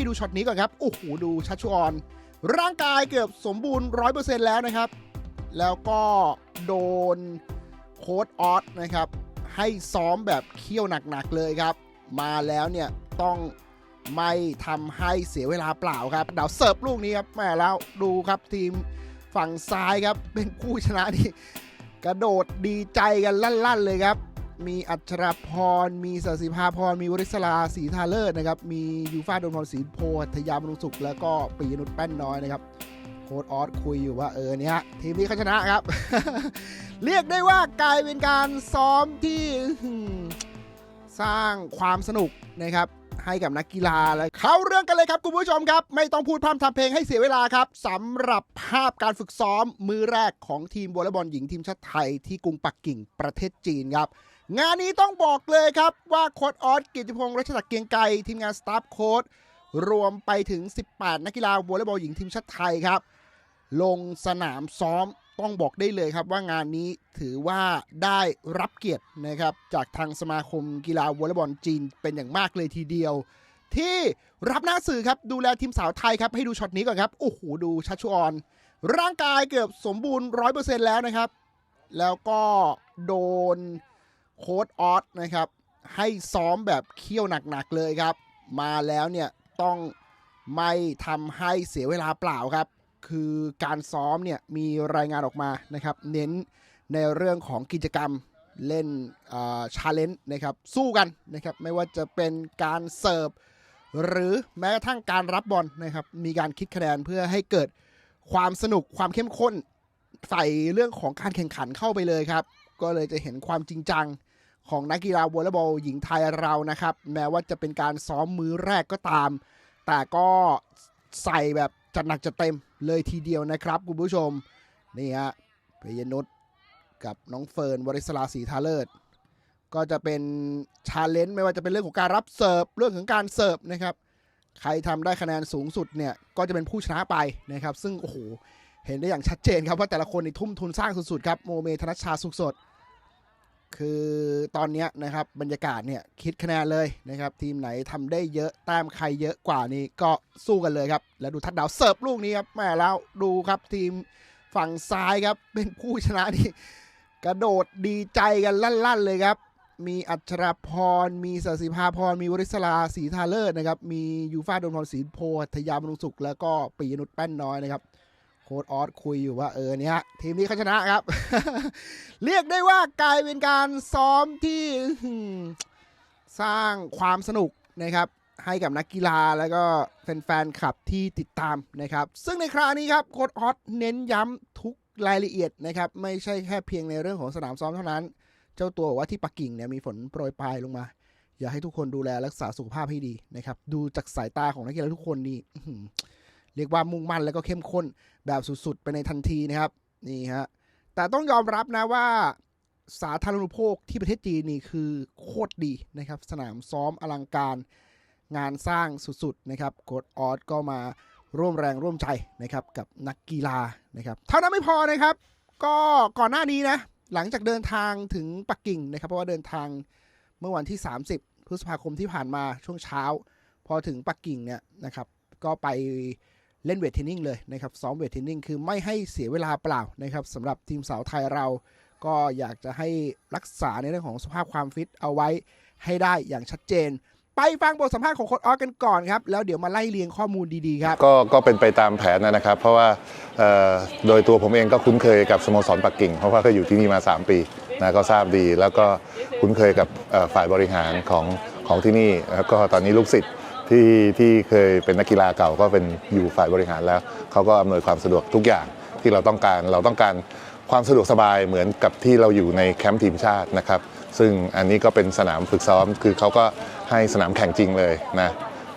ให้ดูช็อตนี้ก่อนครับโอ้โหดูชัชชวอนร่างกายเกือบสมบูรณ์ร้อยเปอร์เซ็นต์แล้วนะครับ แล้วก็โดนโค้ดออสนะครับ ให้ซ้อมแบบเคี่ยวหนักๆเลยครับ มาแล้วเนี่ยต้องไม่ทำให้เสียเวลาเปล่าครับเดาวเสิร์ฟลูกนี้ครับแม่แล้วดูครับทีมฝั่งซ้ายครับเป็นผู้ชนะที่กระโดดดีใจกันลั่นๆเลยครับ มีอัชรพร มีสศิภาพร มีวริศราศรีทาเลิศนะครับ มียูฟาดนพรศรีโพธยามรุสุข แล้วก็ปีนุชแป้นน้อยนะครับ โค้ดออสคุยอยู่ว่าเออเนี่ยทีมนี้เขาชนะครับ เรียกได้ว่ากลายเป็นการซ้อมที่สร้างความสนุกนะครับให้กับนักกีฬาและเข้าเรื่องกันเลยครับคุณผู้ชมครับ ไม่ต้องพูดพร่ำทำเพลงให้เสียเวลาครับสำหรับภาพการฝึกซ้อม มือแรกของทีมวอลเลย์บอลหญิงทีมชาติไทยที่กรุงปักกิ่งประเทศจีนครับ งานนี้ต้องบอกเลยครับว่าโค้ดออสกิติพงศ์รัชศักดิ์เกียงไกรทีมงานสตาฟโค้ดรวมไปถึง 18 นักกีฬาวอลเลย์บอลหญิงทีมชาติไทยครับ ลงสนามซ้อมต้องบอกได้เลยครับว่างานนี้ถือว่าได้รับเกียรตินะครับ จากทางสมาคมกีฬาวอลเลย์บอลจีนเป็นอย่างมากเลยทีเดียว ที่รับหน้าสื่อครับดูแลทีมสาวไทยครับให้ดูช็อตนี้ก่อนครับโอ้โหดูชัชชวอนร่างกายเกือบสมบูรณ์ร้อยเปอร์เซ็นต์แล้วนะครับ แล้วก็โดน โค้ดออสนะครับ ให้ซ้อมแบบเคี่ยวหนักๆเลยครับ มาแล้วเนี่ยต้องไม่ทำให้เสียเวลาเปล่าครับ คือการซ้อมเนี่ยมีรายงานออกมานะครับ เน้นในเรื่องของกิจกรรมเล่นชาเลนจ์นะครับสู้กันนะครับ ไม่ว่าจะเป็นการเสิร์ฟหรือแม้กระทั่งการรับบอลนะครับ มีการคิดคะแนนเพื่อให้เกิดความสนุกความเข้มข้นใส่เรื่องของการแข่งขันเข้าไปเลยครับ ก็เลยจะเห็นความจริงจัง ของนักกีฬาวอลเลย์บอลหญิงไทยเรานะครับ แม้ว่าจะเป็นการซ้อมมือแรกก็ตาม แต่ก็ใส่แบบจัดหนักจัดเต็มเลยทีเดียวนะครับคุณผู้ชม นี่ฮะเพยนุษกับน้องเฟิร์นวริศราศรีทาเลิศก็จะเป็นชาเลนจ์ไม่ว่าจะเป็นเรื่องของการรับเสิร์ฟเรื่องของการเสิร์ฟนะครับ ใครทำได้คะแนนสูงสุดเนี่ยก็จะเป็นผู้ชนะไปนะครับ ซึ่งโอ้โหเห็นได้อย่างชัดเจนครับว่าแต่ละคนนี่ทุ่มทุนสร้างสุดๆครับโมเมธนัชชาสุขสด คือตอนนี้นะครับบรรยากาศเนี่ยคิดคะแนนเลยนะครับทีมไหนทำได้เยอะแต้มใครเยอะกว่านี้ก็สู้กันเลยครับ แล้วดูทัดดาวเสิร์ฟลูกนี้ครับแม่แล้วดูครับทีมฝั่งซ้ายครับเป็นผู้ชนะที่กระโดดดีใจกันลั่น ๆ เลยครับ มีอัชรพร มีสศิภาพร มีวริศราศรีทาเลิศนะครับ มียูฟาดนพรศรีโพธยามรุสุข แล้วก็ปียนุชแป้นน้อยนะครับ ค้ดออสคุยอยู่ว่าเออเนี่ยทีมนี้เขาชนะครับ เรียกได้ว่ากลายเป็นการซ้อมที่สร้างความสนุกนะครับ ให้กับนักกีฬาแล้วก็แฟนๆคลับที่ติดตามนะครับ ซึ่งในคราวนี้ครับโค้ดออสเน้นย้ำทุกรายละเอียดนะครับ ไม่ใช่แค่เพียงในเรื่องของสนามซ้อมเท่านั้น เจ้าตัวบอกว่าที่ปักกิ่งเนี่ยมีฝนโปรยปลายลงมา อยากให้ทุกคนดูแลรักษาสุขภาพให้ดีนะครับ ดูจากสายตาของนักกีฬาทุกคนนี่ เรียกว่ามุ่งมั่นแล้วก็เข้มข้นแบบสุดๆ ไปในทันทีนะครับนี่ฮะแต่ต้องยอมรับนะว่าสาธารณูปโภคที่ประเทศจีนนี่คือโคตรดีนะครับ สนามซ้อมอลังการงานสร้างสุดๆนะครับโค้ดออสก็มาร่วมแรงร่วมใจนะครับกับนักกีฬานะครับเท่านั้นไม่พอนะครับ ก็ก่อนหน้านี้นะหลังจากเดินทางถึงปักกิ่งนะครับ เพราะว่าเดินทางเมื่อวันที่ 30 พฤษภาคมที่ผ่านมาช่วงเช้า พอถึงปักกิ่งเนี่ยนะครับ ก็ไป เล่นเวทเทรนนิ่งเลยนะครับซ้อมเวทเทรนนิ่งคือไม่ให้เสียเวลาเปล่านะครับสำหรับทีมสาวไทยเรา ก็อยากจะให้รักษาในเรื่องของสภาพความฟิตเอาไว้ให้ได้อย่างชัดเจน ไปฟังบทสัมภาษณ์ของโค้ชออสกันก่อนครับ แล้วเดี๋ยวมาไล่เรียงข้อมูลดีๆครับ ก็ก็เป็นไปตามแผนนะครับ เพราะว่าเอ่อโดยตัวผมเองก็คุ้นเคยกับสโมสรปักกิ่ง เพราะว่าก็อยู่ที่นี่มา 3 ปีนะก็ทราบดี แล้วก็คุ้นเคยกับเอ่อฝ่ายบริหารของของที่นี่แล้วก็ตอนนี้ลูกศิษย์ ที่ที่เคยเป็นนักกีฬาเก่าก็เป็นอยู่ฝ่ายบริหารแล้วเขาก็อำนวยความสะดวกทุกอย่างที่เราต้องการเราต้องการความสะดวกสบายเหมือนกับที่เราอยู่ในแคมป์ทีมชาตินะครับ ซึ่งอันนี้ก็เป็นสนามฝึกซ้อม คือเขาก็ให้สนามแข่งจริงเลยนะ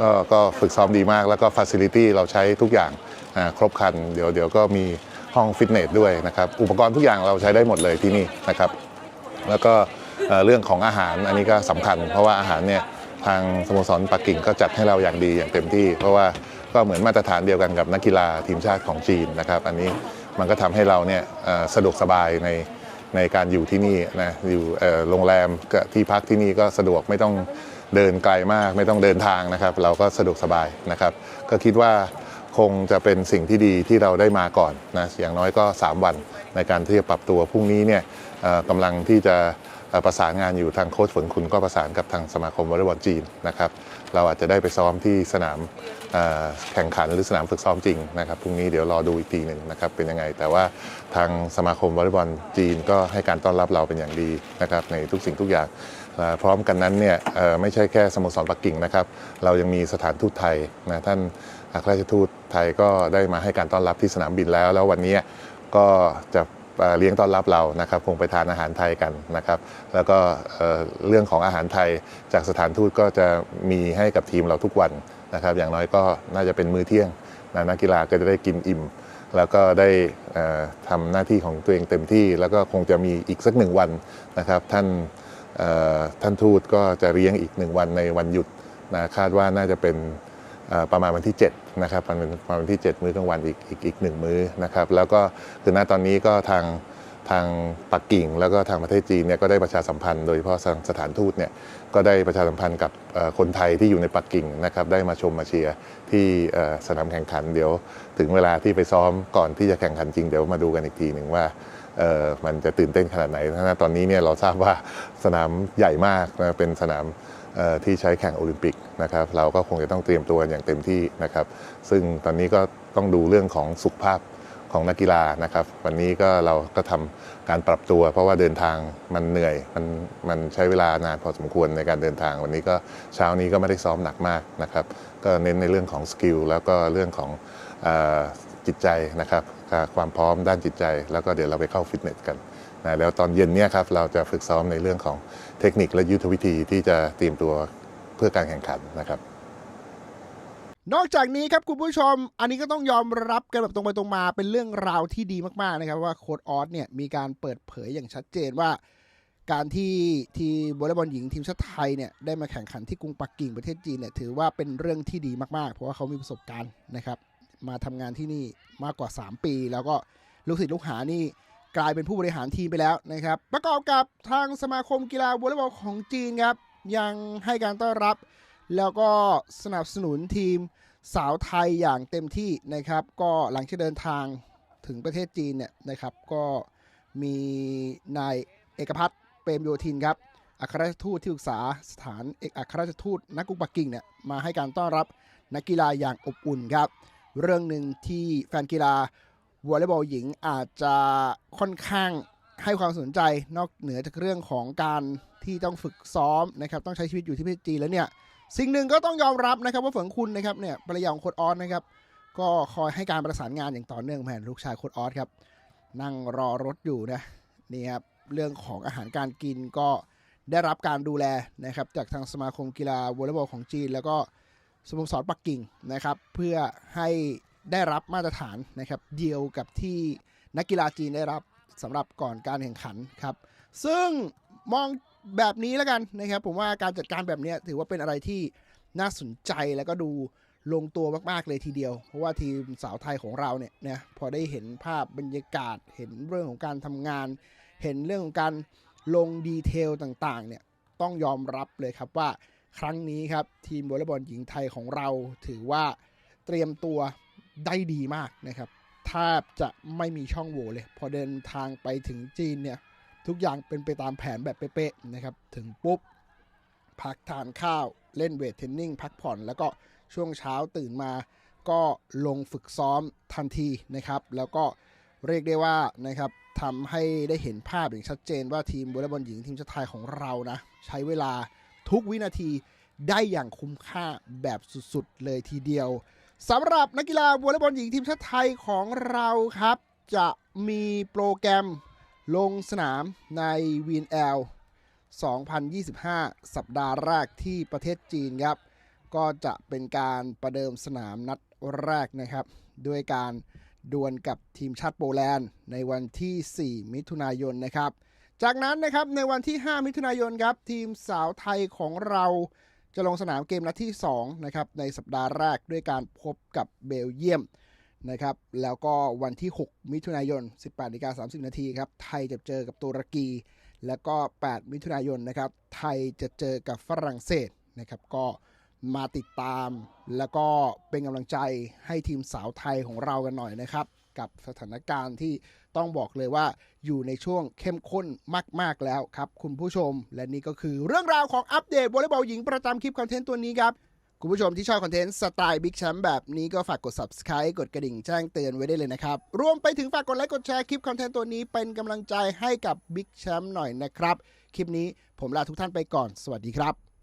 ก็ก็ฝึกซ้อมดีมากแล้วก็ฟ a ซิลิตี้เราใช้ทุกอย่างครบครัน เดี๋ยวเดี๋ยวก็มีห้องฟิตเนสด้วยนะครับอุปกรณ์ทุกอย่างเราใช้ได้หมดเลยที่นี่นะครับ แล้วก็เอ่อเรื่องของอาหารอันนี้ก็สำคัญ เพราะว่าอาหารเนี่ย ทางสโมสรปักกิ่งก็จัดให้เราอย่างดีอย่างเต็มที่ เพราะว่าก็เหมือนมาตรฐานเดียวกันกับนักกีฬาทีมชาติของจีนนะครับ อันนี้มันก็ทำให้เราเนี่ยสะดวกสบายในในการอยู่ที่นี่นะอยู่โรงแรมที่พักที่นี่ก็สะดวกไม่ต้องเดินไกลมากไม่ต้องเดินทางนะครับ เราก็สะดวกสบายนะครับ ก็คิดว่าคงจะเป็นสิ่งที่ดีที่เราได้มาก่อนนะอย่างน้อยก็ 3 วันในการที่จะปรับตัวพรุ่งนี้เนี่ยกำลังที่จะ ประสานงานอยู่ทางโค้ชฝนคุณก็ประสานกับทางสมาคมวอลเลย์บอลจีนนะครับเราอาจจะได้ไปซ้อมที่สนามแข่งขันหรือสนามฝึกซ้อมจริงนะครับพรุ่งนี้เดี๋ยวรอดูอีกทีหนึ่งนะครับเป็นยังไง แต่ว่าทางสมาคมวอลเลย์บอลจีนก็ให้การต้อนรับเราเป็นอย่างดีนะครับในทุกสิ่งทุกอย่างพร้อมกันนั้นเนี่ยไม่ใช่แค่สโมสรปักกิ่งนะครับ เรายังมีสถานทูตไทยนะท่านอัครราชทูตไทยก็ได้มาให้การต้อนรับที่สนามบินแล้ว แล้ววันนี้ก็จะ เลี้ยงต้อนรับเรานะครับคงไปทานอาหารไทยกันนะครับ แล้วก็เรื่องของอาหารไทยจากสถานทูตก็จะมีให้กับทีมเราทุกวันนะครับ อย่างน้อยก็น่าจะเป็นมื้อเที่ยงนะนักกีฬาก็จะได้กินอิ่ม แล้วก็ได้เอ่อทำหน้าที่ของตัวเองเต็มที่ แล้วก็คงจะมีอีกสักหนึ่งวันนะครับ ท่านท่านทูตก็จะเลี้ยงอีกหนึ่งวันในวันหยุดนะคาดว่าน่าจะเป็น ประมาณวันที่7นะครับประมาณวันที่ 7 มื้อกลางวันอีกอีกอีกหนึ่งมื้อนะครับแล้วก็คือณตอนนี้ก็ทางทางปักกิ่ง แล้วก็ทางประเทศจีนเนี่ยก็ได้ประชาสัมพันธ์โดยเฉพาะสถานทูตเนี่ยก็ได้ประชาสัมพันธ์กับคนไทยที่อยู่ในปักกิ่งนะครับได้มาชมมาเชียร์ที่สนามแข่งขันเดี๋ยว ถึงเวลาที่ไปซ้อมก่อนที่จะแข่งขันจริงเดี๋ยวมาดูกันอีกทีหนึ่งว่ามันจะตื่นเต้นขนาดไหนถ้าตอนนี้เนี่ยเราทราบว่าสนามใหญ่มากนะเป็นสนาม ที่ใช้แข่งโอลิมปิกนะครับเราก็คงจะต้องเตรียมตัวอย่างเต็มที่นะครับซึ่งตอนนี้ก็ต้องดูเรื่องของสุขภาพของนักกีฬานะครับ วันนี้ก็เราก็ทำการปรับตัว เพราะว่าเดินทางมันเหนื่อยมันมันใช้เวลานานพอสมควรในการเดินทาง วันนี้ก็เช้านี้ก็ไม่ได้ซ้อมหนักมากนะครับ ก็เน้นในเรื่องของสกิลแล้วก็เรื่องของอจิตใจนะครับความพร้อมด้านจิตใจ แล้วก็เดี๋ยวเราไปเข้าฟิตเนสกัน นะแล้วตอนเย็นเนี่ยครับเราจะฝึกซ้อมในเรื่องของเทคนิคและยุทธวิธีที่จะเตรียมตัวเพื่อการแข่งขันนะครับ นอกจากนี้ครับคุณผู้ชม อันนี้ก็ต้องยอมรับกันแบบตรงไปตรงมาเป็นเรื่องราวที่ดีมากๆนะครับว่าโค้ดออสเนี่ยมีการเปิดเผยอย่างชัดเจนว่า การที่ทีมวอลเลย์บอลหญิงทีมชาติไทยเนี่ยได้มาแข่งขันที่กรุงปักกิ่งประเทศจีนเนี่ยถือว่าเป็นเรื่องที่ดีมากๆ เพราะว่าเขามีประสบการณ์นะครับ มาทำงานที่นี่มากกว่า 3 ปี แล้วก็ลูกศิษย์ลูกหานี่ กลายเป็นผู้บริหารทีมไปแล้วนะครับ ประกอบกับทางสมาคมกีฬาวอลเลย์บอลของจีนครับ ยังให้การต้อนรับ แล้วก็สนับสนุนทีมสาวไทยอย่างเต็มที่นะครับ ก็หลังจากเดินทางถึงประเทศจีนเนี่ยนะครับ ก็มีนายเอกพัฒน์เปรมโยธินครับอัครราชทูตที่ปรึกษาสถานเอกอัครราชทูตณกรุงปักกิ่งเนี่ยมาให้การต้อนรับนักกีฬาอย่างอบอุ่นครับ เรื่องหนึ่งที่แฟนกีฬา วอลเลย์บอลหญิงอาจจะค่อนข้างให้ความสนใจนอกเหนือจากเรื่องของการที่ต้องฝึกซ้อมนะครับต้องใช้ชีวิตอยู่ที่ประเทศจีนแล้วเนี่ยสิ่งหนึ่งก็ต้องยอมรับนะครับว่าเฝงคุณนะครับเนี่ยภรรยาของโคดออสนะครับก็คอยให้การประสานงานอย่างต่อเนื่องแผ่นลูกชายโคดออสครับนั่งรอรถอยู่นะนี่ครับเรื่องของอาหารการกินก็ได้รับการดูแลนะครับจากทางสมาคมกีฬาวอลเลย์บอลของจีน แล้วก็สโมสรปักกิ่งนะครับเพื่อให้ ได้รับมาตรฐานนะครับเดียวกับที่นักกีฬาจีนได้รับสำหรับก่อนการแข่งขันครับ ซึ่งมองแบบนี้แล้วกันนะครับ ผมว่าการจัดการแบบนี้ถือว่าเป็นอะไรที่น่าสนใจแล้วก็ดูลงตัวมาก ๆ เลยทีเดียว เพราะว่าทีมสาวไทยของเราเนี่ยนะพอได้เห็นภาพบรรยากาศ เห็นเรื่องของการทำงาน เห็นเรื่องของการลงดีเทลต่าง ๆ เนี่ยต้องยอมรับเลยครับว่าครั้งนี้ครับทีมวอลเลย์บอลหญิงไทยของเราถือว่าเตรียมตัว ได้ดีมากนะครับแทบจะไม่มีช่องโหว่เลย พอเดินทางไปถึงจีนเนี่ยทุกอย่างเป็นไปตามแผนแบบเป๊ะๆนะครับ ถึงปุ๊บ พักทานข้าวเล่นเวทเทรนนิ่งพักผ่อน แล้วก็ช่วงเช้าตื่นมาก็ลงฝึกซ้อมทันทีนะครับ แล้วก็เรียกได้ว่านะครับทำให้ได้เห็นภาพอย่างชัดเจนว่าทีมวอลเลย์บอลหญิงทีมชาติไทยของเรานะ ใช้เวลาทุกวินาทีได้อย่างคุ้มค่าแบบสุดๆเลยทีเดียว สำหรับนักกีฬาวอลเลย์บอลหญิงทีมชาติไทยของเราครับ จะมีโปรแกรมลงสนามในวีนแอล2025 สัปดาห์แรกที่ประเทศจีนครับ ก็จะเป็นการประเดิมสนามนัดแรกนะครับ ด้วยการดวลกับทีมชาติโปแลนด์ในวันที่ 4 มิถุนายนนะครับ จากนั้นนะครับในวันที่ 5 มิถุนายนครับ ทีมสาวไทยของเรา จะลงสนามเกมนัดที่2นะครับในสัปดาห์แรกด้วยการพบกับเบลเยียมนะครับแล้วก็วันที่ 6 มิถุนายน 18นาฬิกา30 นาทีครับไทยจะเจอกับตุรกี แล้วก็ 8 มิถุนายนนะครับไทยจะเจอกับฝรั่งเศสนะครับก็มาติดตามแล้วก็เป็นกำลังใจให้ทีมสาวไทยของเรากันหน่อยนะครับ กับสถานการณ์ที่ ต้องบอกเลยว่าอยู่ในช่วงเข้มข้นมาก ๆ แล้วครับ คุณผู้ชม และนี่ก็คือเรื่องราวของอัปเดตวอลเลย์บอลหญิงประจำคลิปคอนเทนต์ตัวนี้ครับ คุณผู้ชมที่ชอบคอนเทนต์สไตล์บิ๊กแชมป์แบบนี้ก็ฝากกด subscribe กดกระดิ่งแจ้งเตือนไว้ได้เลยนะครับ รวมไปถึงฝากกดไลค์กดแชร์คลิปคอนเทนต์ตัวนี้เป็นกำลังใจให้กับบิ๊กแชมป์หน่อยนะครับ คลิปนี้ผมลาทุกท่านไปก่อน สวัสดีครับ